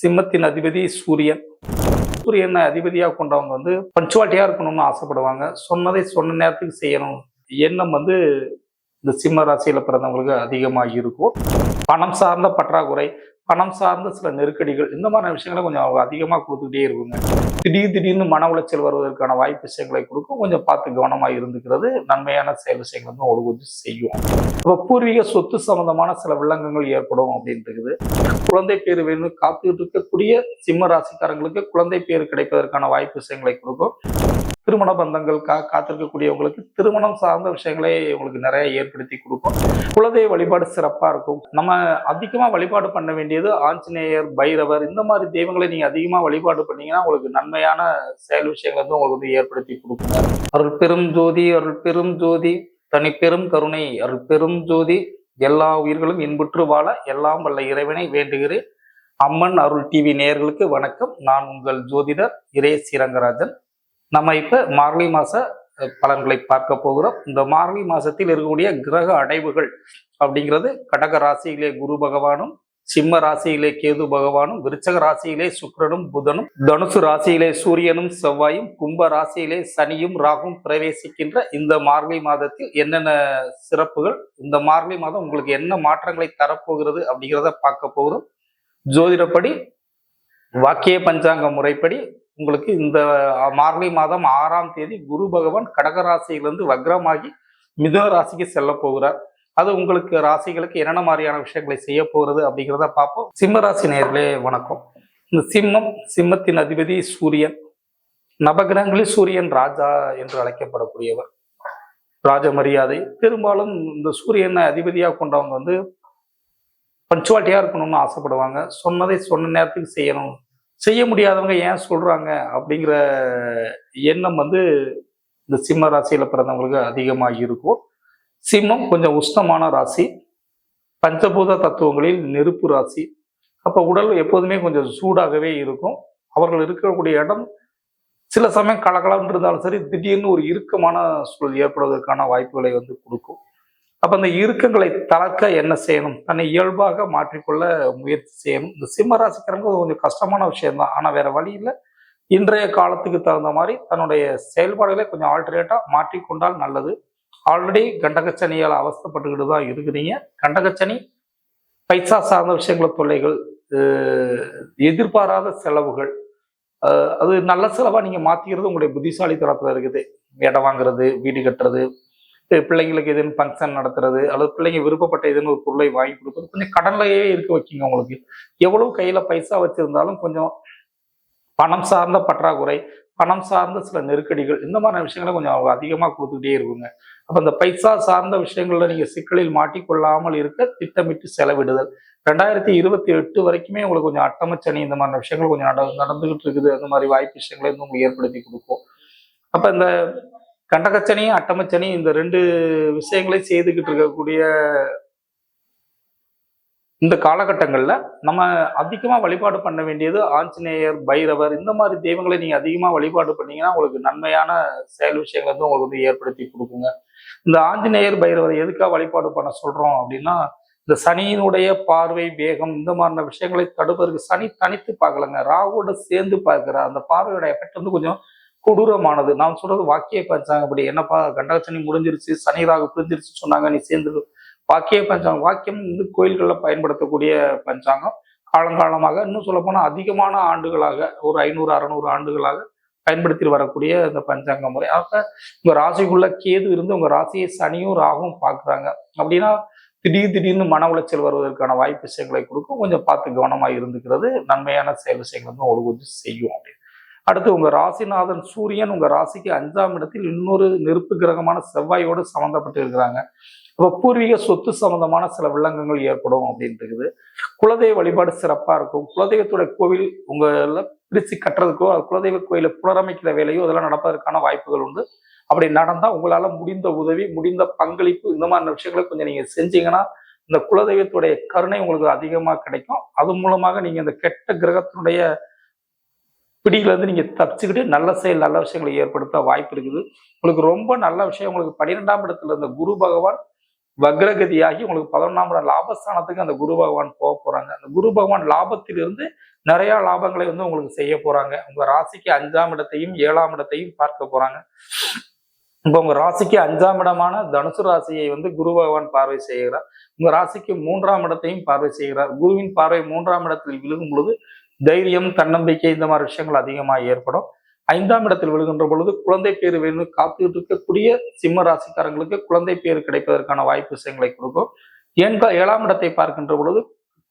சிம்மத்தின் அதிபதி சூரியன். சூரியனை அதிபதியாக கொண்டவங்க வந்து பஞ்சுவாலிட்டியாக இருக்கணும்னு ஆசைப்படுவாங்க. சொன்னதை சொன்ன நேரத்துக்கு செய்யணும். எண்ணம் வந்து இந்த சிம்ம ராசியில பிறந்தவங்களுக்கு அதிகமாக இருக்கும். பணம் சார்ந்த பற்றாக்குறை பணம் சார்ந்த சில நெருக்கடிகள் இந்த மாதிரி விஷயங்களை கொஞ்சம் அவங்க அதிகமாக கொடுத்துக்கிட்டே இருக்குங்க. திடீர் திடீர்னு மன உளைச்சல் வருவதற்கான வாய்ப்பு விஷயங்களை கொடுக்கும். கொஞ்சம் பார்த்து கவனமாக இருந்துக்கிறது நன்மையான செயல் விஷயங்கள் வந்து ஒரு கொஞ்சம் செய்யும். இப்போ பூர்வீக சொத்து சம்பந்தமான சில வில்லங்கங்கள் ஏற்படும் அப்படின்றது குழந்தை பேர் வேணும் காத்துக்கிட்டு இருக்கக்கூடிய சிம்ம ராசிக்காரங்களுக்கு குழந்தை பேர் கிடைப்பதற்கான வாய்ப்பு விஷயங்களை கொடுக்கும். திருமண பந்தங்கள் கா காத்திருக்கக்கூடியவங்களுக்கு திருமணம் சார்ந்த விஷயங்களை உங்களுக்கு நிறைய ஏற்படுத்தி கொடுக்கும். குலதெய்வ வழிபாடு சிறப்பாக இருக்கும். நம்ம அதிகமாக வழிபாடு பண்ண வேண்டியது ஆஞ்சநேயர் பைரவர் இந்த மாதிரி தெய்வங்களை நீங்கள் அதிகமாக வழிபாடு பண்ணீங்கன்னா உங்களுக்கு நன்மையான செயல் விஷயங்கள் வந்து உங்களுக்கு வந்து ஏற்படுத்தி கொடுக்கும். அருள் பெரும் ஜோதி அருள் பெரும் ஜோதி தனி பெரும் கருணை அருள் பெரும் ஜோதி. எல்லா உயிர்களும் இன்புற்று வாழ எல்லாம் வல்ல இறைவனை வேண்டுகிறேன். அம்மன் அருள் டிவி நேயர்களுக்கு வணக்கம். நான் உங்கள் ஜோதிடர் இரே ஸ்ரீரங்கராஜன் நம்ம இப்ப மார்கழி மாச பலன்களை பார்க்க போகிறோம். இந்த மார்கழி மாசத்தில் இருக்கக்கூடிய கிரக அடைவுகள் அப்படிங்கிறது கடக ராசியிலே குரு பகவானும் சிம்ம ராசியிலே கேது பகவானும் விருச்சக ராசியிலே சுக்கிரனும் புதனும் தனுசு ராசியிலே சூரியனும் செவ்வாயும் கும்ப ராசியிலே சனியும் ராகும் பிரவேசிக்கின்ற இந்த மார்கழி மாதத்தில் என்னென்ன சிறப்புகள் இந்த மார்கழி மாதம் உங்களுக்கு என்ன மாற்றங்களை தரப்போகிறது அப்படிங்கிறத பார்க்க போகிறோம். ஜோதிடப்படி வாக்கிய பஞ்சாங்க முறைப்படி உங்களுக்கு இந்த மார்கழி மாதம் ஆறாம் தேதி குரு பகவான் கடக ராசியிலிருந்து வக்ரமாகி மிதுன ராசிக்கு செல்ல போகிறார். அது உங்களுக்கு ராசிகளுக்கு என்னென்ன மாதிரியான விஷயங்களை செய்ய போகிறது அப்படிங்கிறத பார்ப்போம். சிம்ம ராசி நேர்களே வணக்கம். இந்த சிம்மம் சிம்மத்தின் அதிபதி சூரியன் நவகிரகங்களில் சூரியன் ராஜா என்று அழைக்கப்படக்கூடியவர். ராஜ மரியாதை. பெரும்பாலும் இந்த சூரியனை அதிபதியாக கொண்டவங்க வந்து பஞ்சுவாலிட்டியாக இருக்கணும்னு ஆசைப்படுவாங்க. சொன்னதை சொன்ன நேரத்துக்கு செய்யணும். செய்ய முடியாதவங்க ஏன் சொல்றாங்க அப்படிங்கிற எண்ணம் வந்து இந்த சிம்ம ராசியில பிறந்தவங்களுக்கு அதிகமாக இருக்கும். சிம்மம் கொஞ்சம் உஷ்ணமான ராசி. பஞ்சபூத தத்துவங்களில் நெருப்பு ராசி. அப்போ உடல் எப்போதுமே கொஞ்சம் சூடாகவே இருக்கும். அவர்கள் இருக்கக்கூடிய இடம் சில சமயம் கலகலன்னு இருந்தாலும் சரி திடீர்னு ஒரு இறுக்கமான சூழல் ஏற்படுவதற்கான வாய்ப்புகளை வந்து கொடுக்கும். அப்ப அந்த இறுக்கங்களை தளர்க்க என்ன செய்யணும்? தன்னை இயல்பாக மாற்றிக்கொள்ள முயற்சி செய்யணும். இந்த சிம்ம ராசிக்காரங்க கொஞ்சம் கஷ்டமான விஷயம்தான். ஆனா வேற வழி இல்லை. இன்றைய காலத்துக்கு தகுந்த மாதிரி தன்னுடைய செயல்பாடுகளை கொஞ்சம் ஆல்டர்னேட்டா மாற்றிக்கொண்டால் நல்லது. ஆல்ரெடி கண்டகச்சனியால் அவஸ்தைப்பட்டுக்கிட்டு தான் இருக்கிறீங்க. கண்டகச்சனி பைசா சார்ந்த விஷயங்கள தொல்லைகள் எதிர்பாராத செலவுகள் அது நல்ல செலவா நீங்க மாத்திக்கிறது உங்களுடைய புத்திசாலித்தனத்துல இருக்குது. இடம் வாங்குறது வீடு கட்டுறது பிள்ளைங்களுக்கு எதுன்னு ஃபங்க்ஷன் நடத்துறது அல்லது பிள்ளைங்க விருப்பப்பட்ட எதுன்னு ஒரு பொருளை வாங்கி கொடுக்குறது கொஞ்சம் கடன்லையே இருக்க வைக்கிங்க உங்களுக்கு. எவ்வளவு கையில பைசா வச்சிருந்தாலும் கொஞ்சம் பணம் சார்ந்த பற்றாக்குறை பணம் சார்ந்த சில நெருக்கடிகள் இந்த மாதிரி விஷயங்களை கொஞ்சம் அவங்க அதிகமாக கொடுத்துக்கிட்டே இருக்குங்க. அப்போ இந்த பைசா சார்ந்த விஷயங்களில் நீங்கள் சிக்கலில் மாட்டிக்கொள்ளாமல் இருக்க திட்டமிட்டு செலவிடுதல். ரெண்டாயிரத்தி இருபத்தி எட்டு வரைக்குமே உங்களுக்கு கொஞ்சம் அட்டமச்சனி இந்த மாதிரி விஷயங்கள் கொஞ்சம் நட நடந்துகிட்டு இருக்குது. அந்த மாதிரி வாய்ப்பு விஷயங்களை வந்து உங்களுக்கு ஏற்படுத்தி கொடுக்கும் அப்போ இந்த கண்டகச்சனி அட்டமச்சனி இந்த ரெண்டு விஷயங்களை செய்துக்கிட்டு இருக்கக்கூடிய இந்த காலகட்டங்களில் நம்ம அதிகமாக வழிபாடு பண்ண வேண்டியது ஆஞ்சநேயர் பைரவர் இந்த மாதிரி தெய்வங்களை நீங்கள் அதிகமாக வழிபாடு பண்ணீங்கன்னா உங்களுக்கு நன்மையான செயல் விஷயங்கள் வந்து உங்களுக்கு வந்து ஏற்படுத்தி கொடுக்குங்க. இந்த ஆஞ்சநேயர் பைரவர் எதுக்காக வழிபாடு பண்ண சொல்கிறோம் அப்படின்னா இந்த சனியினுடைய பார்வை வேகம் இந்த மாதிரியான விஷயங்களை தடுப்பதற்கு சனி தனித்து பார்க்கலங்க. ராகுவோட சேர்ந்து பார்க்கிற அந்த பார்வையோட எஃபெக்ட் வந்து கொஞ்சம் கொடூரமானது. நான் சொல்றது வாக்கிய பஞ்சாங்க அப்படி என்னப்பா கண்டாச்சனி முடிஞ்சிருச்சு சனிராக புரிஞ்சிருச்சு சொன்னாங்க நீ சேர்ந்து வாக்கிய பஞ்சாங்கம் வாக்கியம் வந்து கோயில்களில் பயன்படுத்தக்கூடிய பஞ்சாங்கம். காலங்காலமாக இன்னும் சொல்லப்போனால் அதிகமான ஆண்டுகளாக ஒரு ஐநூறு அறநூறு ஆண்டுகளாக பயன்படுத்தி வரக்கூடிய இந்த பஞ்சாங்க முறை. ஆக உங்க ராசிக்குள்ள கேது இருந்து உங்க ராசியை சனியும் ராகும் பார்க்குறாங்க. அப்படின்னா திடீர் திடீர்னு மன உளைச்சல் வருவதற்கான வாய்ப்பு விஷயங்களை கொடுக்கும். கொஞ்சம் பார்த்து கவனமாக இருந்துக்கிறது. நன்மையான செயல் விஷயங்கள் வந்து ஒரு கொஞ்சம் செய்யும் அப்படின்னு. அடுத்து உங்கள் ராசிநாதன் சூரியன் உங்கள் ராசிக்கு அஞ்சாம் இடத்தில் இன்னொரு நெருப்பு கிரகமான செவ்வாயோடு சம்மந்தப்பட்டு இருக்கிறாங்க. இப்போ பூர்வீக சொத்து சம்பந்தமான சில வில்லங்கங்கள் ஏற்படும் அப்படின்ட்டு இருக்குது. குலதெய்வ வழிபாடு சிறப்பாக இருக்கும். குலதெய்வத்தோட கோவில் உங்களில் பிரிச்சு கட்டுறதுக்கோ குலதெய்வ கோயிலை புனரமைக்கிற வேலையோ இதெல்லாம் நடப்பதற்கான வாய்ப்புகள் உண்டு. அப்படி நடந்தால் உங்களால் முடிந்த உதவி முடிந்த பங்களிப்பு இந்த மாதிரி விஷயங்களை கொஞ்சம் நீங்கள் செஞ்சீங்கன்னா இந்த குலதெய்வத்துடைய கருணை உங்களுக்கு அதிகமாக கிடைக்கும். அது மூலமாக நீங்கள் இந்த கெட்ட கிரகத்தினுடைய பிடியில நீங்கள் நீங்க தப்பிச்சுக்கிட்டு நல்ல செயல் நல்ல விஷயங்களை ஏற்படுத்த வாய்ப்பு இருக்குது. உங்களுக்கு ரொம்ப நல்ல விஷயம் உங்களுக்கு பன்னிரெண்டாம் இடத்துல இருந்த குரு பகவான் வக்ரகதியாகி உங்களுக்கு பதினொன்றாம் இடம் லாபஸ்தானத்துக்கு அந்த குரு பகவான் போக போறாங்க. அந்த குரு பகவான் லாபத்திலிருந்து நிறைய லாபங்களை வந்து உங்களுக்கு செய்ய போறாங்க. உங்க ராசிக்கு அஞ்சாம் இடத்தையும் ஏழாம் இடத்தையும் பார்க்க போறாங்க. இப்போ உங்க ராசிக்கு அஞ்சாம் இடமான தனுசு ராசியை வந்து குரு பகவான் பார்வை செய்கிறார். உங்க ராசிக்கு மூன்றாம் இடத்தையும் பார்வை செய்கிறார். குருவின் பார்வை மூன்றாம் இடத்தில் விழுகும் பொழுது தைரியம் தன்னம்பிக்கை இந்த மாதிரி விஷயங்கள் அதிகமாக ஏற்படும். ஐந்தாம் இடத்தில் விழுகின்ற பொழுது குழந்தை பேர் வேணும் காத்துக்கிட்டு இருக்கக்கூடிய சிம்ம ராசிக்காரங்களுக்கு குழந்தை பேர் கிடைப்பதற்கான வாய்ப்பு விஷயங்களை கொடுக்கும். ஏன் ஏழாம் இடத்தை பார்க்கின்ற பொழுது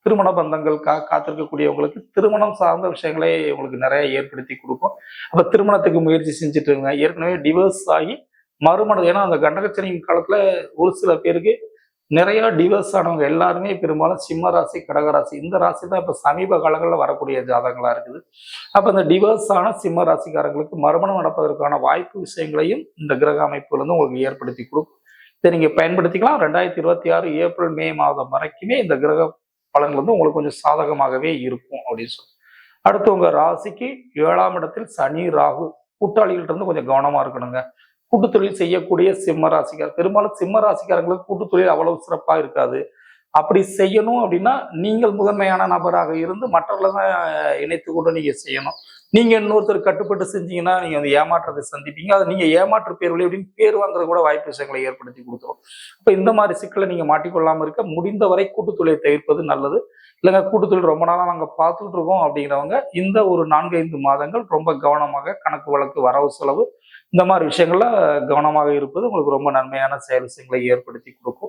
திருமண பந்தங்கள் கா காத்திருக்கக்கூடியவங்களுக்கு திருமணம் சார்ந்த விஷயங்களை உங்களுக்கு நிறைய ஏற்படுத்தி கொடுக்கும். அப்போ திருமணத்துக்கு முயற்சி செஞ்சுட்டு இருங்க. ஏற்கனவே டிவோர்ஸ் ஆகி மறுமணம் ஏன்னா அந்த கண்டகச்சனையின் காலத்தில் ஒரு சில பேருக்கு நிறைய டிவர்ஸ் ஆனவங்க எல்லாருமே பெரும்பாலும் சிம்ம ராசி கடகராசி இந்த ராசி தான் இப்போ சமீப காலங்களில் வரக்கூடிய ஜாதகங்களா இருக்குது. அப்போ இந்த டிவர்ஸ் ஆன சிம்ம ராசிக்காரங்களுக்கு மறுமணம் நடப்பதற்கான வாய்ப்பு விஷயங்களையும் இந்த கிரக அமைப்புலேருந்து உங்களுக்கு ஏற்படுத்தி கொடுக்கும். இதை நீங்க பயன்படுத்திக்கலாம். ரெண்டாயிரத்தி இருபத்தி ஆறு ஏப்ரல் மே மாதம் வரைக்குமே இந்த கிரக பலன்கள் வந்து உங்களுக்கு கொஞ்சம் சாதகமாகவே இருக்கும் அப்படின்னு சொல்லி. அடுத்து உங்க ராசிக்கு ஏழாம் இடத்தில் சனி ராகு கூட்டாளிகள்ட்ட இருந்து கொஞ்சம் கவனமா இருக்கணுங்க. கூட்டு தொழில் செய்யக்கூடிய சிம்ம ராசிக்கார். பெரும்பாலும் சிம்ம ராசிக்காரங்களுக்கு கூட்டு தொழில் அவ்வளவு சிறப்பாக இருக்காது. அப்படி செய்யணும் அப்படின்னா நீங்கள் முதன்மையான நபராக இருந்து மற்றவர்களை தான் இணைத்து கொண்டு நீங்கள் செய்யணும். நீங்க இன்னொருத்தர் கட்டுப்பட்டு செஞ்சீங்கன்னா நீங்க வந்து ஏமாற்றத்தை சந்திப்பீங்க. அதை நீங்க ஏமாற்று பேர் வழி அப்படின்னு பேர் வாங்குறது கூட வாய்ப்பு விஷயங்களை ஏற்படுத்தி கொடுத்துரும். இப்ப இந்த மாதிரி சிக்கலை நீங்க மாட்டிக்கொள்ளாம இருக்க முடிந்தவரை கூட்டு தொழிலை தவிர்ப்பது நல்லது. இல்லைங்க கூட்டுத்தொழில் ரொம்ப நாளா நாங்க பார்த்துட்டு இருக்கோம் அப்படிங்கிறவங்க இந்த ஒரு நான்கு ஐந்து மாதங்கள் ரொம்ப கவனமாக கணக்கு வழக்கு வரவு செலவு இந்த மாதிரி விஷயங்கள்ல கவனமாக இருப்பது உங்களுக்கு ரொம்ப நன்மையான செயல் விஷயங்களை ஏற்படுத்தி கொடுக்கும்.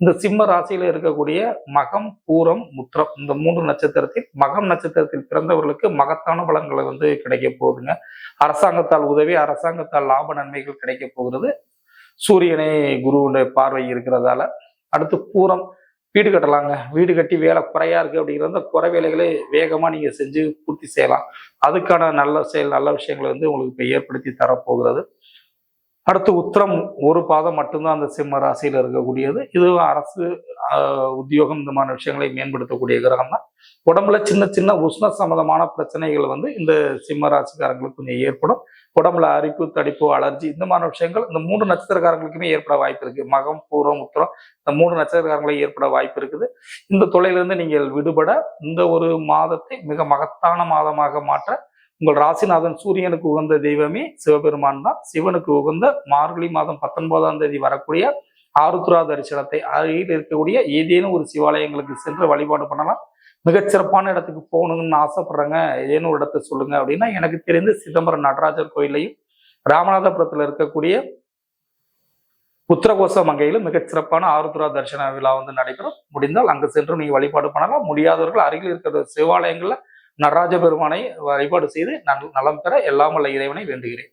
இந்த சிம்ம ராசியில இருக்கக்கூடிய மகம் பூரம் முத்திரம் இந்த மூன்று நட்சத்திரத்தில் மகம் நட்சத்திரத்தில் பிறந்தவர்களுக்கு மகத்தான பலன்களை வந்து கிடைக்க போகுதுங்க. அரசாங்கத்தால் உதவி அரசாங்கத்தால் லாப நன்மைகள் கிடைக்க போகிறது. சூரியனை குருவுடைய பார்வை இருக்கிறதால. அடுத்து பூரம் வீடு கட்டலாங்க. வீடு கட்டி வேலை குறையா இருக்கு அந்த குறை வேலைகளை வேகமா நீங்க செஞ்சு பூர்த்தி செய்யலாம். அதுக்கான நல்ல செயல் நல்ல விஷயங்களை வந்து உங்களுக்கு இப்போ ஏற்படுத்தி தரப்போகிறது. அடுத்து உத்திரம் ஒரு பாதம் மட்டும்தான் அந்த சிம்ம ராசியில் இருக்கக்கூடியது. இது அரசு உத்தியோகம் இந்த மாதிரி விஷயங்களை மேம்படுத்தக்கூடிய கிரகம் தான் உடம்புல சின்ன சின்ன உஷ்ண சம்பந்தமான பிரச்சனைகள் வந்து இந்த சிம்ம ராசிக்காரங்களுக்கு கொஞ்சம் ஏற்படும். உடம்புல அரிப்பு தடிப்பு அலர்ஜி இந்த மாதிரி விஷயங்கள் இந்த மூன்று நட்சத்திரக்காரங்களுக்குமே ஏற்பட வாய்ப்பு இருக்கு. மகம் பூர்வம் உத்திரம் இந்த மூன்று நட்சத்திரக்காரங்களும் ஏற்பட வாய்ப்பு இருக்குது. இந்த தொலைலிருந்து நீங்கள் விடுபட இந்த ஒரு மாதத்தை மிக மகத்தான மாதமாக மாற்ற உங்கள் ராசிநாதன் சூரியனுக்கு உகந்த தெய்வமே சிவபெருமான் தான். சிவனுக்கு உகந்த மார்கழி மாதம் பத்தொன்பதாம் தேதி வரக்கூடிய ஆருத்ரா தரிசனத்தை அருகில் இருக்கக்கூடிய ஏதேனும் ஒரு சிவாலயங்களுக்கு சென்று வழிபாடு பண்ணலாம். மிகச்சிறப்பான இடத்துக்கு போகணும்னு ஆசைப்படுறேங்க. ஏதேனும் ஒரு இடத்த சொல்லுங்க அப்படின்னா எனக்கு தெரிந்து சிதம்பரம் நடராஜர் கோயிலையும் ராமநாதபுரத்தில் இருக்கக்கூடிய உத்தரகோச மங்கையிலும் மிகச்சிறப்பான ஆருத்ரா தரிசன விழா வந்து நடைபெறும். முடிந்தால் அங்கு சென்று நீங்கள் வழிபாடு பண்ணலாம். முடியாதவர்கள் அருகில் இருக்கிற சிவாலயங்களில் நடராஜ பெருமானை வழிபாடு செய்து நல் நலம் பெற எல்லாம் வல்ல இறைவனை வேண்டுகிறேன்.